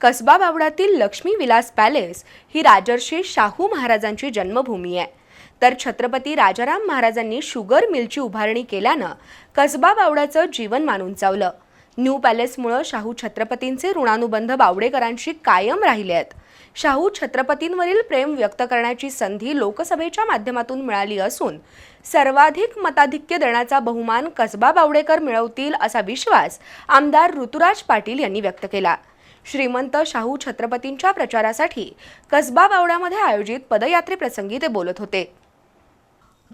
कसबा बावडातील लक्ष्मी विलास पॅलेस ही राजर्षी शाहू महाराजांची जन्मभूमी आहे. तर छत्रपती राजाराम महाराजांनी शुगर मिलची उभारणी केल्यानं कसबा बावड्याचं जीवन मानून चावलं. न्यू पॅलेसमुळं शाहू छत्रपतींचे ऋणानुबंध बावडेकरांशी कायम राहिले आहेत. शाहू छत्रपतींवरील प्रेम व्यक्त करण्याची संधी लोकसभेच्या माध्यमातून मिळाली असून सर्वाधिक मताधिक्य देण्याचा बहुमान कसबा बावडेकर मिळवतील असा विश्वास आमदार ऋतुराज पाटील यांनी व्यक्त केला. श्रीमंत शाहू छत्रपतींच्या प्रचारासाठी कसबा बावड्यामध्ये आयोजित पदयात्रेप्रसंगी ते बोलत होते.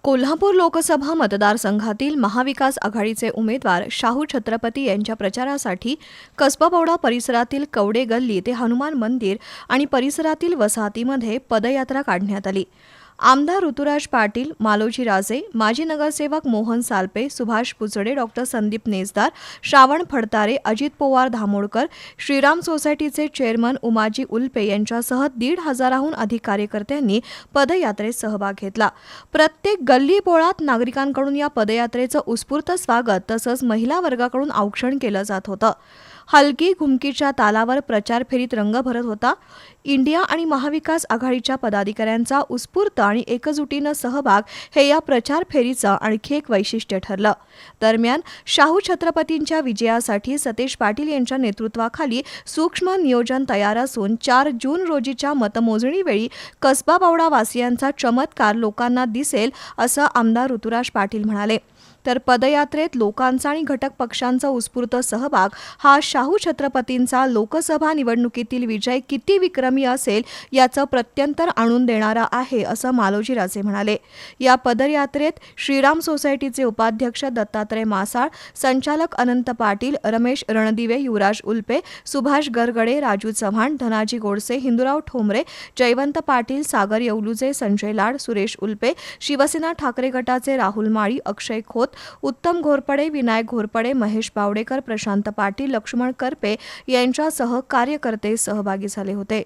कोल्हापूर लोकसभा मतदारसंघातील महाविकास आघाडीचे उमेदवार शाहू छत्रपती यांच्या प्रचारासाठी कसबाबौडा परिसरातील कवडे गल्ली ते हनुमान मंदिर आणि परिसरातील वसाहतीमध्ये पदयात्रा काढण्यात आली. आमदार ऋतुराज पाटील मालोजी राजे माजी नगरसेवक मोहन सालपे सुभाष पुचडे डॉक्टर संदीप नेसदार श्रावण फडतारे अजित पोवार धामोडकर श्रीराम सोसायटीचे चेअरमन उमाजी उल्पे यांच्यासह दीड हजाराहून अधिक कार्यकर्त्यांनी पदयात्रेत सहभाग घेतला. प्रत्येक गल्ली बोळात नागरिकांकडून या पदयात्रेचं उत्स्फूर्त स्वागत तसंच महिला वर्गाकडून औक्षण केलं जात होतं. हलकी घुमकीच्या तालावर प्रचार फेरीत रंग भरत होता. इंडिया आणि महाविकास आघाडीच्या पदाधिकाऱ्यांचा उत्स्फूर्त आणि एकजुटीनं सहभाग हे या प्रचार फेरीचं आणखी एक वैशिष्ट्य ठरलं. दरम्यान शाहू छत्रपतींच्या विजयासाठी सतेज पाटील यांच्या नेतृत्वाखाली सूक्ष्म नियोजन तयार असून चार जून रोजीच्या मतमोजणीवेळी कसबा बावडा वासियांचा चमत्कार लोकांना दिसेल असं आमदार ऋतुराज पाटील म्हणाले. तर पदयात्रेत लोकांचा आणि घटक पक्षांचा उत्स्फूर्त सहभाग हा शाहू छत्रपतींचा लोकसभा निवडणुकीतील विजय किती विक्रमी असेल याचं प्रत्यंतर आणून देणारा आहे असं मालोजीराजे म्हणाले. या पदयात्रेत श्रीराम सोसायटीचे उपाध्यक्ष दत्तात्रय मासाळ संचालक अनंत पाटील रमेश रणदिवे युवराज उल्पे सुभाष गरगडे राजू चव्हाण धनाजी गोडसे हिंदुराव ठोंबरे जयवंत पाटील सागर येवलुजे संजय लाड सुरेश उल्पे शिवसेना ठाकरे गटाचे राहुल माळी अक्षय खोत उत्तम घोरपडे विनायक घोरपडे महेश बावडेकर प्रशांत पाटील लक्ष्मण करपे यांच्यासह कार्यकर्ते सहभागी झाले होते.